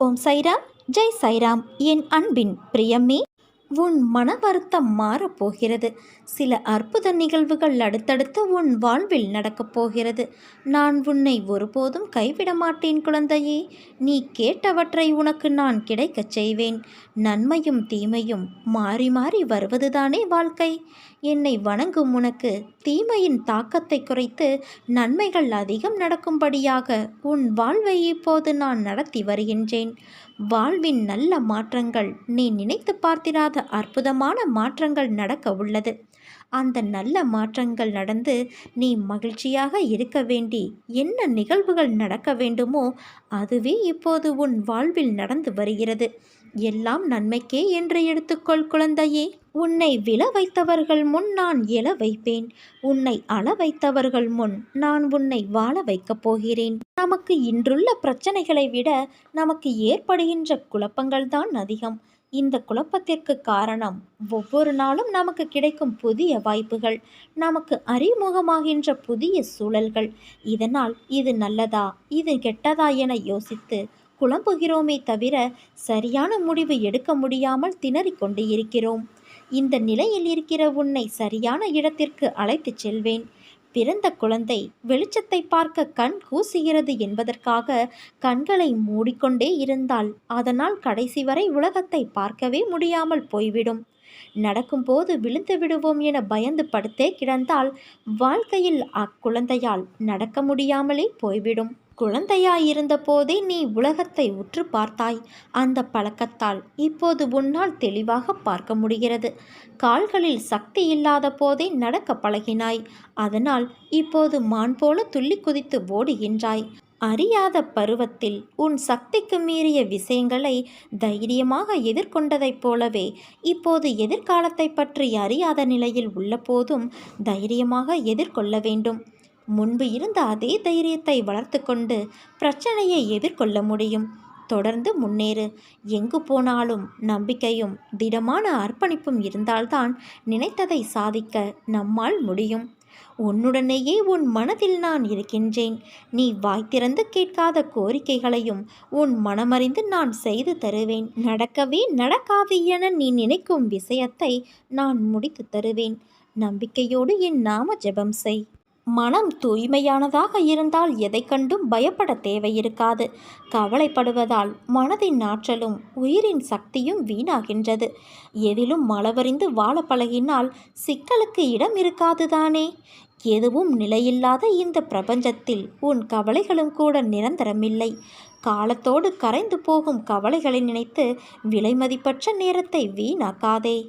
ஓம் சைராம் ஜெய் சைராம். என் அன்பின் பிரியமே உன் மன வருத்தம் மாறப்போகிறது. சில அற்புத நிகழ்வுகள் அடுத்தடுத்து உன் வாழ்வில் நடக்கப் போகிறது. நான் உன்னை ஒருபோதும் கைவிட மாட்டேன் குழந்தையே. நீ கேட்டவற்றை உனக்கு நான் கிடைக்கச் செய்வேன். நன்மையும் தீமையும் மாறி மாறி வருவதுதானே வாழ்க்கை. என்னை வணங்கும் உனக்கு தீமையின் தாக்கத்தை குறைத்து நன்மைகள் அதிகம் நடக்கும்படியாக உன் வாழ்வை இப்போது நான் நடத்தி வருகின்றேன். வாழ்வின் நல்ல மாற்றங்கள் நீ நினைத்து பார்த்திராத அற்புதமான மாற்றங்கள் நடக்க உள்ளது. அந்த நல்ல மாற்றங்கள் நடந்து நீ மகிழ்ச்சியாக இருக்க வேண்டி என்ன நிகழ்வுகள் நடக்க வேண்டுமோ அதுவே இப்போது உன் வாழ்வில் நடந்து வருகிறது. எல்லாம் நன்மைக்கே என்று எடுத்துக்கொள் குழந்தையே. உன்னை விழ வைத்தவர்கள் முன் நான் எழ வைப்பேன். உன்னை அள வைத்தவர்கள் முன் நான் உன்னை வாழ வைக்கப் போகிறேன். நமக்கு இன்றுள்ள பிரச்சனைகளை விட நமக்கு ஏற்படுகின்ற குழப்பங்கள் தான் அதிகம். இந்த குழப்பத்திற்கு காரணம் ஒவ்வொரு நாளும் நமக்கு கிடைக்கும் புதிய வாய்ப்புகள் நமக்கு அறிமுகமாகின்ற புதிய சூழல்கள். இதனால் இது நல்லதா இது கெட்டதா என யோசித்து குழம்புகிறோமே தவிர சரியான முடிவு எடுக்க முடியாமல் திணறிக் கொண்டு இருக்கிறோம். இந்த நிலையில் இருக்கிற உன்னை சரியான இடத்திற்கு அழைத்துச் செல்வேன். பிறந்த குழந்தை வெளிச்சத்தை பார்க்க கண் கூசுகிறது என்பதற்காக கண்களை மூடிக்கொண்டே இருந்தால் அதனால் கடைசி வரை உலகத்தை பார்க்கவே முடியாமல் போய்விடும். நடக்கும்போது விழுந்து விடுவோம் என பயந்து படுத்தே கிடந்தால் வாழ்க்கையில் அக்குழந்தையால் நடக்க முடியாமலே போய்விடும். குழந்தையாயிருந்த போதே நீ உலகத்தை உற்று பார்த்தாய். அந்த பழக்கத்தால் இப்போது உன்னால் தெளிவாக பார்க்க முடிகிறது. கால்களில் சக்தி இல்லாத போதே நடக்க பழகினாய். அதனால் இப்போது மான் போல துள்ளி குதித்து ஓடுகின்றாய். அறியாத பருவத்தில் உன் சக்திக்கு மீறிய விஷயங்களை தைரியமாக எதிர்கொண்டதைப் போலவே இப்போது எதிர்காலத்தை பற்றி அறியாத நிலையில் உள்ள போதும் தைரியமாக எதிர்கொள்ள வேண்டும். முன்பு இருந்த அதே தைரியத்தை வளர்த்து கொண்டு பிரச்சனையை எதிர்கொள்ள முடியும். தொடர்ந்து முன்னேறு. எங்கு போனாலும் நம்பிக்கையும் திடமான அர்ப்பணிப்பும் இருந்தால்தான் நினைத்ததை சாதிக்க நம்மால் முடியும். உன்னுடனேயே உன் மனதில் நான் இருக்கின்றேன். நீ வாய் திறந்து கேட்காத கோரிக்கைகளையும் உன் மனமறிந்து நான் செய்து தருவேன். நடக்கவே நடக்காது என நீ நினைக்கும் விஷயத்தை நான் முடித்து தருவேன். நம்பிக்கையோடு என் நாம ஜெபம் செய். மனம் தூய்மையானதாக இருந்தால் எதை கண்டும் பயப்பட தேவையிருக்காது. கவலைப்படுவதால் மனதின் ஆற்றலும் உயிரின் சக்தியும் வீணாகின்றது. எதிலும் மலவறிந்து வாழ பழகினால் சிக்கலுக்கு இடம் இருக்காதுதானே எதுவும் நிலையில்லாத இந்த பிரபஞ்சத்தில் உன் கவலைகளும் கூட நிரந்தரமில்லை. காலத்தோடு கரைந்து போகும் கவலைகளை நினைத்து விலைமதிப்பற்ற நேரத்தை வீணாக்காதே.